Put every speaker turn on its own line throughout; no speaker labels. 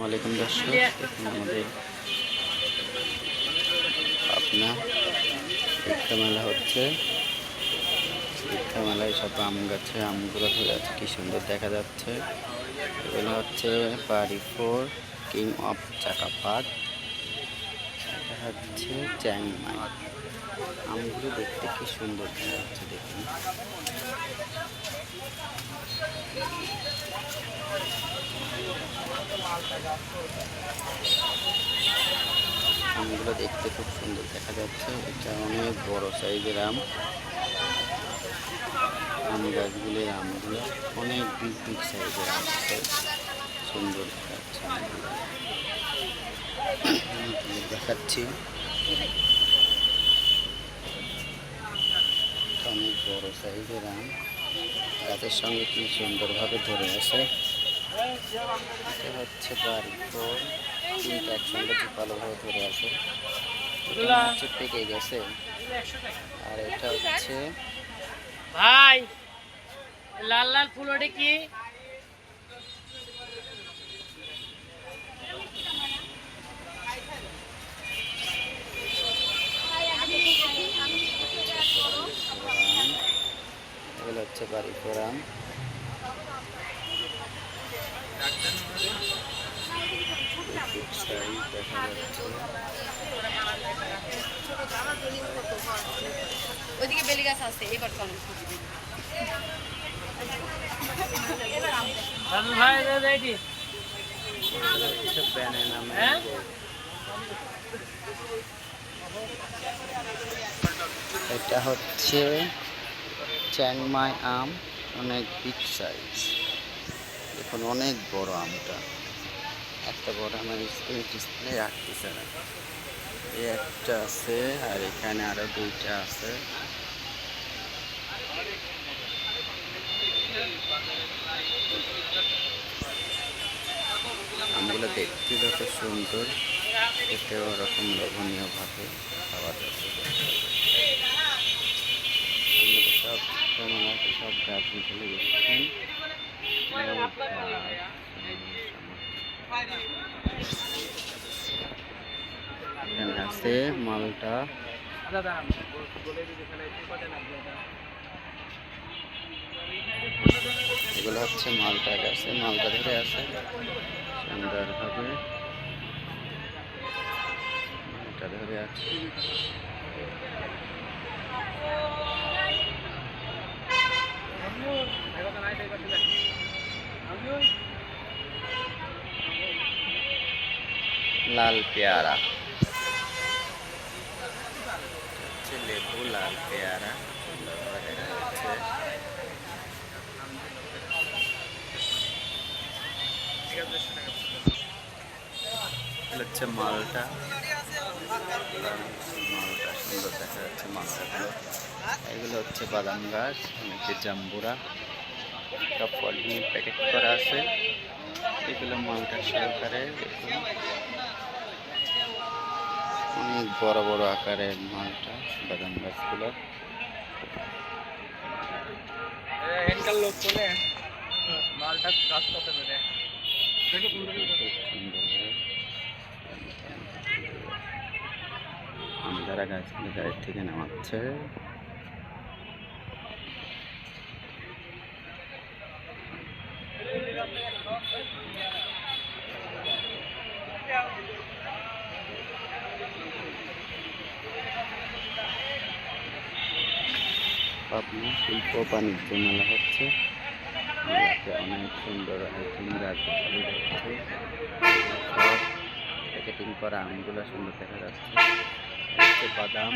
ওয়ালাইকুম দর্শক আমাদের আপনার পরীক্ষা মেলা হচ্ছে। পরীক্ষা মেলায় সব আম গাছে আমগুলো ধরে আছে, কি সুন্দর দেখা যাচ্ছে। এগুলো হচ্ছে বাড়ি ফোর, কিং অফ চাকাপাত। এটা হচ্ছে চ্যাংমাই। আমগুলো দেখতে কি সুন্দর দেখা যাচ্ছে দেখুন। আমগুলো দেখতে খুব সুন্দর দেখা যাচ্ছে। এটা অনেক বড় সাইজের আম। আম গাছগুলির আমগুলো অনেক বিগ বিগ সাইজের আম। সুন্দর দেখাচ্ছে দেখাচ্ছি। অনেক বড় সাইজের আম। গাছের সঙ্গে কি সুন্দরভাবে ধরে আছে। এটা হচ্ছে বাড়ি ফোর তিনটা একসঙ্গে ভালোভাবে ধরে আছে। এটা হচ্ছে পেকে গেছে। আর এটা হচ্ছে
ভাই লাল লাল ফুল ওটা কি
হচ্ছে বাড়ি ফোর আম দেখা যাচ্ছে
ওইদিকে বেলি গাছ আছে এবার চলো।
ভাই রেডি
এগুলো ব্যানানা
হ্যাঁ?
ম্যাঙ্গো এটা হচ্ছে চ্যাংমাই আম অনেক বিগ সাইজ দেখুন অনেক বড় আমটা। একটা বড় আমার স্ক্রিন ডিসপ্লে রাখতেছে না। এই একটা আছে, আর এখানে আরও দুইটা আছে। আমগুলো দেখতে যত সুন্দর, এতে ওরকম লোভনীয় ভাবে খাওয়া আমাদের সব সব গাছ মিশালে দেখছেন আছে মালটা। এগুলো হচ্ছে মালটা গাছে মালটা ধরে আছে। সুন্দরভাবে মালটা ধরে আছে। লাল পেয়ারা। লেবু লাল পেয়ারা। হচ্ছে মালটা। মালটা সুন্দর দেখা যাচ্ছে মালটাগুলো এগুলো হচ্ছে বাদাম গাছ অনেকে জাম্বুরা। সব পলিথিন প্যাকেট করা আছে। এগুলো মালটা সহকারে অনেক বড় বড় আকারের মালটা বাদাম গাছগুলো
লোক চলে মালটা
আমদারা গাছগুলো গাড়ির থেকে নামাচ্ছে পাবনা শিল্প বাণিজ্য মেলা হচ্ছে। মেলাতে অনেক সুন্দর প্যাকেটিং করা আমগুলো সুন্দর দেখা যাচ্ছে। বাদাম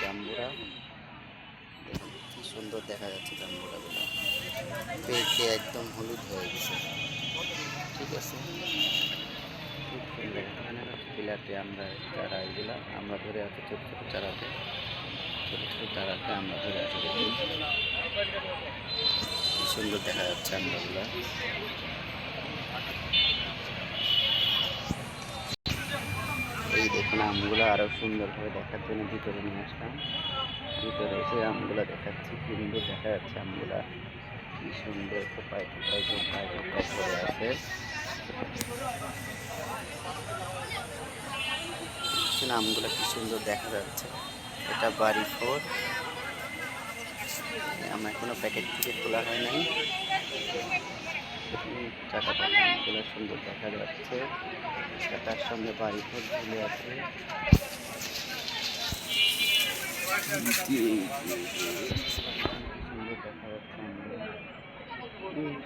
জাম্বুরা। কি সুন্দর দেখা যাচ্ছে জাম্বুরাগুলো। পেকে একদম হলুদ হয়ে গেছে। ঠিক আছে। খুব সুন্দর এখানে আমরা চারা এগুলা, আমরা ধরে আছি ছোটো ছোটো চারাতে। একটু সুন্দর দেখা যাচ্ছে আমরাগুলো। এই দেখুন, আমগুলো সুন্দর ভাবে দেখার জন্য ভিতরে নিয়ে আসলাম। ভিতরে এসে আমগুলো দেখাচ্ছি সুন্দর দেখা যাচ্ছে আমগুলো। কি সুন্দর কোপায় কোপায় কোপায় কোপায় করে আছে। আমগুলো কি সুন্দর দেখা যাচ্ছে। এটা বাড়ি ফোর। আম এখনও প্যাকেট থেকে খোলা হয় নাই। আমগুলো সুন্দর দেখা যাচ্ছে। তার সঙ্গে বাড়ি ফোর ঝুলে আছে।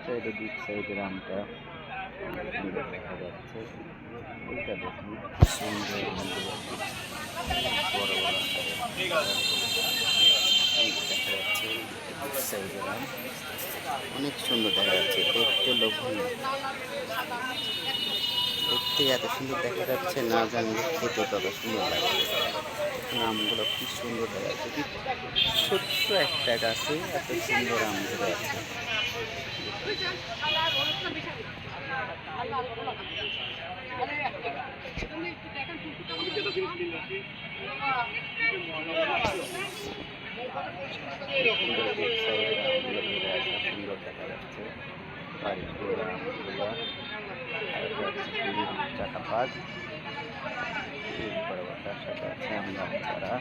সাইডে দিক সাইডের আমটা অনেক সুন্দর দেখা যাচ্ছে আমগুলো দেখতে লোভনীয়। দেখতে এত সুন্দর দেখা যাচ্ছে, না জানলে খেতে তত সুন্দর এখন আমগুলো কি সুন্দর দেখা যাচ্ছে। ছোট্ট একটা গাছে এত সুন্দর আম ধরে আছে। সুন্দর দেখা যাচ্ছে টাকা পাক এরপরে সাথে আছে আমরা তারা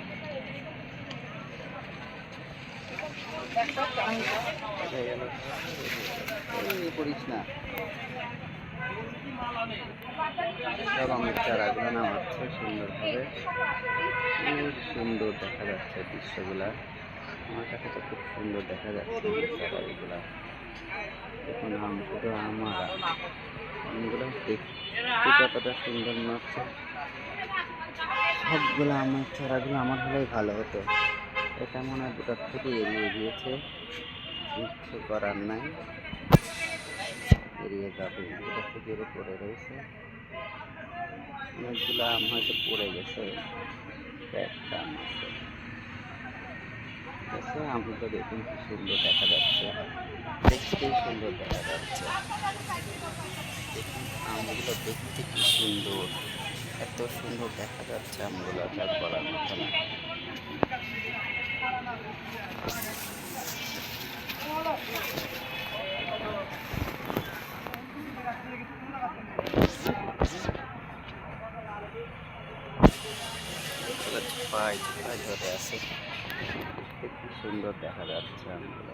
করিস না সব আমের চারাগুলো নামাচ্ছে সুন্দরভাবে। খুব সুন্দর দেখা যাচ্ছে দৃশ্যগুলা। আমার কাছে তো খুব সুন্দর দেখা যাচ্ছে আমের চারাগুলা দেখুন আম শুধু আম আর আম। আমগুলো দেখতে কতটা সুন্দর হচ্ছে সবগুলো আমের চারাগুলো আমার হলেই ভালো হতো। এটা মনে হয় দুটার থেকে এড়িয়ে গিয়েছে। কিচ্ছু করার নাই। এড়িয়ে যাবে। থেকে এড়ে পড়ে রয়েছে। অনেকগুলো আম হয়তো পড়ে গেছে। একটা আম আছে। আমগুলো দেখুন কি সুন্দর দেখা যাচ্ছে। দেখতেই সুন্দর দেখা যাচ্ছে। আমগুলো দেখতে কি সুন্দর। এত সুন্দর দেখা যাচ্ছে আমগুলো যা বলার মতো না। এগুলো ছোপাই ছোপাই ধরে সুন্দর দেখা যাচ্ছে আমগুলো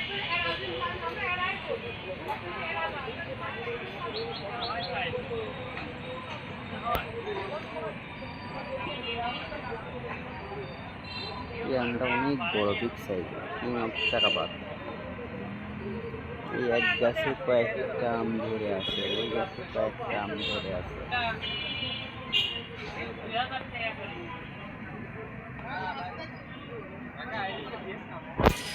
এই আমটা অনেক বড় বিগ সাইজ তিন টাকা বাদ। এই এক গাছে কয়েকটা আম ধরে আছে, ওই গাছে কয়েকটা আম ধরে আছে। সব আম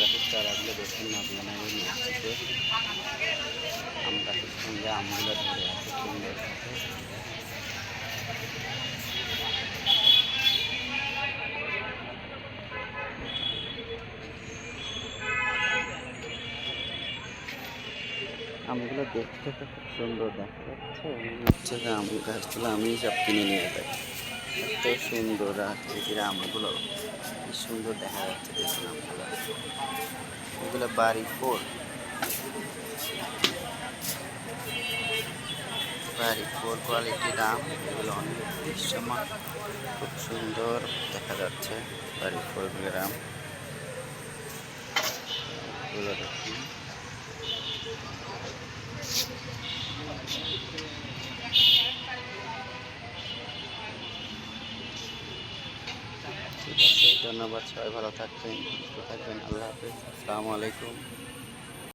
গাছের চারাগুলো দেখুন আপনারা নিয়ে আসছে আম গাছের সঙ্গে আমগুলো ধরে আছে সুন্দর আমগুলো দেখতে তো খুব সুন্দর দেখা যাচ্ছে হচ্ছে যে আম গাছগুলো আমি সব কিনে নিয়ে যাই। এত সুন্দর আকৃতির আমগুলো। কি সুন্দর দেখা যাচ্ছে দেখুন আমগুলো। এগুলো বাড়ি ফোর বাড়ি ফোর কোয়ালিটি দাম, এগুলো অনেক দৃশ্যমান, খুব সুন্দর দেখা যাচ্ছে বাড়ি ফোর গ্রাম ধন্যবাদ, সবাই ভালো থাকবেন, সুস্থ থাকবেন, আল্লাহ হাফিজ, আসসালামু আলাইকুম।